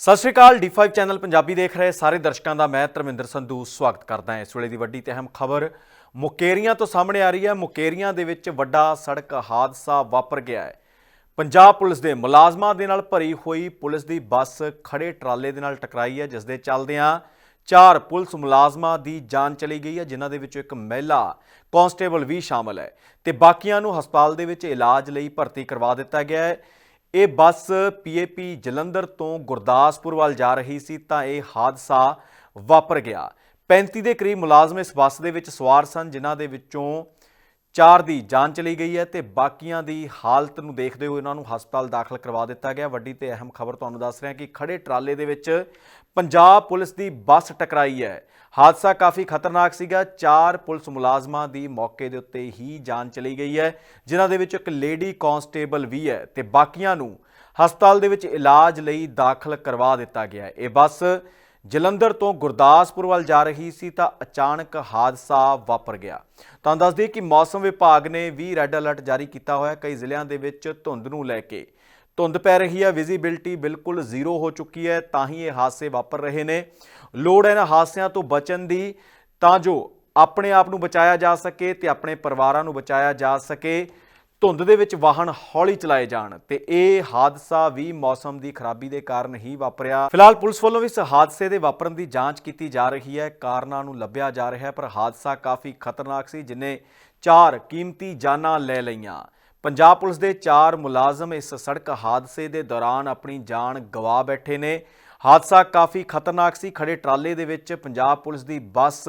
ਸਤਿ ਸ਼੍ਰੀ ਅਕਾਲ D5 channel Punjabi ਦੇਖ ਰਹੇ ਸਾਰੇ ਦਰਸ਼ਕਾਂ ਦਾ ਮੈਂ ਧਰਮਿੰਦਰ ਸੰਧੂ ਸਵਾਗਤ ਕਰਦਾ ਹਾਂ ਇਸ ਵੇਲੇ ਦੀ ਵੱਡੀ ਤੇ ਅਹਿਮ ਖਬਰ। ਮੁਕੇਰੀਆਂ ਤੋਂ ਸਾਹਮਣੇ ਆ ਰਹੀ ਹੈ, ਮੁਕੇਰੀਆਂ ਦੇ ਵਿੱਚ ਵੱਡਾ ਸੜਕ ਹਾਦਸਾ ਵਾਪਰ ਗਿਆ ਹੈ। ਪੰਜਾਬ ਪੁਲਿਸ ਦੇ ਮੁਲਾਜ਼ਮਾਂ ਦੇ ਨਾਲ ਭਰੀ ਹੋਈ ਪੁਲਿਸ ਦੀ ਬੱਸ ਖੜੇ ਟਰਾਲੇ ਦੇ ਨਾਲ ਟਕਰਾਈ ਹੈ, ਜਿਸ ਦੇ ਚੱਲਦਿਆਂ ਚਾਰ ਪੁਲਿਸ ਮੁਲਾਜ਼ਮਾਂ ਦੀ ਜਾਨ ਚਲੀ ਗਈ ਹੈ, ਜਿਨ੍ਹਾਂ ਦੇ ਵਿੱਚੋਂ ਇੱਕ ਮਹਿਲਾ ਕਾਂਸਟੇਬਲ ਵੀ ਸ਼ਾਮਲ ਹੈ। ਤੇ ਬਾਕੀਆਂ ਨੂੰ ਹਸਪਤਾਲ ਦੇ ਵਿੱਚ ਇਲਾਜ ਲਈ ਭਰਤੀ ਕਰਵਾ ਦਿੱਤਾ ਗਿਆ ਹੈ। ਇਹ ਬੱਸ ਪੀਏਪੀ ਜਲੰਧਰ ਤੋਂ ਗੁਰਦਾਸਪੁਰ ਵੱਲ ਜਾ ਰਹੀ ਸੀ ਤਾਂ ਇਹ ਹਾਦਸਾ ਵਾਪਰ ਗਿਆ। 35 ਦੇ ਕਰੀਬ ਮੁਲਾਜ਼ਮ ਇਸ ਬੱਸ ਦੇ ਵਿੱਚ ਸਵਾਰ ਸਨ, ਜਿਨ੍ਹਾਂ ਦੇ ਵਿੱਚੋਂ ਚਾਰ ਦੀ ਜਾਨ ਚਲੀ ਗਈ ਹੈ ਤੇ ਬਾਕੀਆਂ ਦੀ ਹਾਲਤ ਨੂੰ ਦੇਖਦੇ ਹੋਏ ਉਹਨਾਂ ਨੂੰ ਹਸਪਤਾਲ ਦਾਖਲ ਕਰਵਾ ਦਿੱਤਾ ਗਿਆ। ਵੱਡੀ ਤੇ ਅਹਿਮ ਖਬਰ ਤੁਹਾਨੂੰ ਦੱਸ ਰਿਹਾ ਕਿ ਖੜੇ ਟਰਾਲੇ ਦੇ ਵਿੱਚ ਪੰਜਾਬ ਪੁਲਿਸ ਦੀ ਬੱਸ ਟਕਰਾਈ ਹੈ। ਹਾਦਸਾ ਕਾਫੀ ਖਤਰਨਾਕ ਸੀਗਾ। ਚਾਰ ਪੁਲਿਸ ਮੁਲਾਜ਼ਮਾਂ ਦੀ ਮੌਕੇ ਦੇ ਉੱਤੇ ਹੀ ਜਾਨ ਚਲੀ ਗਈ ਹੈ, ਜਿਨ੍ਹਾਂ ਦੇ ਵਿੱਚ ਇੱਕ ਲੇਡੀ ਕਾਂਸਟੇਬਲ ਵੀ ਹੈ ਤੇ ਬਾਕੀਆਂ ਨੂੰ ਹਸਪਤਾਲ ਦੇ ਵਿੱਚ ਇਲਾਜ ਲਈ ਦਾਖਲ ਕਰਵਾ ਦਿੱਤਾ ਗਿਆ ਹੈ। ਇਹ ਬੱਸ ਜਲੰਧਰ ਤੋਂ ਗੁਰਦਾਸਪੁਰ ਵੱਲ ਜਾ ਰਹੀ ਸੀ ਤਾਂ ਅਚਾਨਕ ਹਾਦਸਾ ਵਾਪਰ ਗਿਆ। ਤਾਂ ਦੱਸ ਦਈਏ ਕਿ ਮੌਸਮ ਵਿਭਾਗ ਨੇ ਵੀ ਰੈੱਡ ਅਲਰਟ ਜਾਰੀ ਕੀਤਾ ਹੋਇਆ। ਕਈ ਜ਼ਿਲ੍ਹਿਆਂ ਦੇ ਵਿੱਚ ਧੁੰਦ ਨੂੰ ਲੈ ਕੇ ਧੁੰਦ ਪੈ ਰਹੀ ਹੈ ਵਿਜ਼ਿਬਿਲਟੀ ਬਿਲਕੁਲ ਜ਼ੀਰੋ ਹੋ ਚੁੱਕੀ ਹੈ, ਤਾਂ ਹੀ ਇਹ ਹਾਦਸੇ ਵਾਪਰ ਰਹੇ ਨੇ। ਲੋੜ ਹੈ ਇਹਨਾਂ ਹਾਦਸਿਆਂ ਤੋਂ ਬਚਣ ਦੀ, ਤਾਂ ਜੋ ਆਪਣੇ ਆਪ ਨੂੰ ਬਚਾਇਆ ਜਾ ਸਕੇ ਤੇ ਆਪਣੇ ਪਰਿਵਾਰਾਂ ਨੂੰ ਬਚਾਇਆ ਜਾ ਸਕੇ। ਧੁੰਦ ਦੇ ਵਿੱਚ ਵਾਹਨ ਹੌਲੀ ਚਲਾਏ ਜਾਣ ਤੇ ਇਹ ਹਾਦਸਾ ਵੀ ਮੌਸਮ ਦੀ ਖਰਾਬੀ ਦੇ ਕਾਰਨ ਹੀ ਵਾਪਰਿਆ। ਫਿਲਹਾਲ ਪੁਲਿਸ ਵੱਲੋਂ ਵੀ ਇਸ ਹਾਦਸੇ ਦੇ ਵਾਪਰਨ ਦੀ ਜਾਂਚ ਕੀਤੀ ਜਾ ਰਹੀ ਹੈ। ਕਾਰਨਾਂ ਨੂੰ ਲੱਭਿਆ ਜਾ ਰਿਹਾ ਹੈ, ਪਰ ਹਾਦਸਾ ਕਾਫੀ ਖਤਰਨਾਕ ਸੀ, ਜਿਨੇ ਚਾਰ ਕੀਮਤੀ ਜਾਨਾਂ ਲੈ ਲਈਆਂ। ਪੰਜਾਬ ਪੁਲਿਸ ਦੇ ਚਾਰ ਮੁਲਾਜ਼ਮ ਇਸ ਸੜਕ ਹਾਦਸੇ ਦੇ ਦੌਰਾਨ ਆਪਣੀ ਜਾਨ ਗਵਾ ਬੈਠੇ ਨੇ। ਹਾਦਸਾ ਕਾਫੀ ਖਤਰਨਾਕ ਸੀ। ਖੜੇ ਟਰਾਲੇ ਦੇ ਵਿੱਚ ਪੰਜਾਬ ਪੁਲਿਸ ਦੀ ਬੱਸ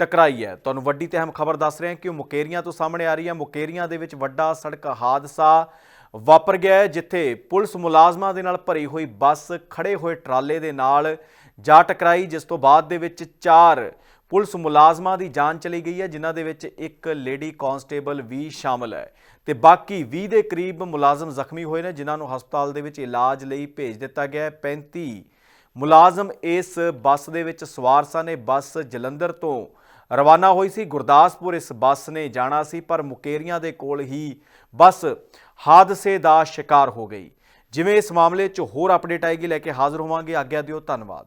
ਟਕਰਾਈ ਹੈ। ਤੁਹਾਨੂੰ ਵੱਡੀ ਤੇ ਅਹਿਮ ਖਬਰ ਦੱਸ ਰਹੇ ਹਾਂ ਕਿ ਉਹ ਮੁਕੇਰੀਆਂ ਤੋਂ ਸਾਹਮਣੇ ਆ ਰਹੀ ਹੈ। ਮੁਕੇਰੀਆਂ ਦੇ ਵਿੱਚ ਵੱਡਾ ਸੜਕ ਹਾਦਸਾ ਵਾਪਰ ਗਿਆ ਹੈ, ਜਿੱਥੇ ਪੁਲਿਸ ਮੁਲਾਜ਼ਮਾਂ ਦੇ ਨਾਲ ਭਰੀ ਹੋਈ ਬੱਸ ਖੜੇ ਹੋਏ ਟਰਾਲੇ ਦੇ ਨਾਲ ਜਾ ਟਕਰਾਈ, ਜਿਸ ਤੋਂ ਬਾਅਦ ਦੇ ਵਿੱਚ ਚਾਰ ਪੁਲਿਸ ਮੁਲਾਜ਼ਮਾਂ ਦੀ ਜਾਨ ਚਲੀ ਗਈ ਹੈ, ਜਿਨ੍ਹਾਂ ਦੇ ਵਿੱਚ ਇੱਕ ਲੇਡੀ ਕਾਂਸਟੇਬਲ ਵੀ ਸ਼ਾਮਲ ਹੈ। ਤੇ ਬਾਕੀ 20 ਦੇ ਕਰੀਬ ਮੁਲਾਜ਼ਮ ਜ਼ਖਮੀ ਹੋਏ ਨੇ, ਜਿਨ੍ਹਾਂ ਨੂੰ ਹਸਪਤਾਲ ਦੇ ਵਿੱਚ ਇਲਾਜ ਲਈ ਭੇਜ ਦਿੱਤਾ ਗਿਆ ਹੈ। 35 ਮੁਲਾਜ਼ਮ ਇਸ ਬੱਸ ਦੇ ਵਿੱਚ ਸਵਾਰ ਸਨ ਇਹ ਬੱਸ ਜਲੰਧਰ ਤੋਂ ਰਵਾਨਾ ਹੋਈ ਸੀ। ਗੁਰਦਾਸਪੁਰ ਇਸ ਬੱਸ ਨੇ ਜਾਣਾ ਸੀ, ਪਰ ਮੁਕੇਰੀਆਂ ਦੇ ਕੋਲ ਹੀ ਬੱਸ ਹਾਦਸੇ ਦਾ ਸ਼ਿਕਾਰ ਹੋ ਗਈ। ਜਿਵੇਂ ਇਸ ਮਾਮਲੇ 'ਚ ਹੋਰ ਅਪਡੇਟ ਆਏਗੀ, ਲੈ ਕੇ ਹਾਜ਼ਰ ਹੋਵਾਂਗੇ। ਆਗਿਆ ਦਿਓ, ਧੰਨਵਾਦ।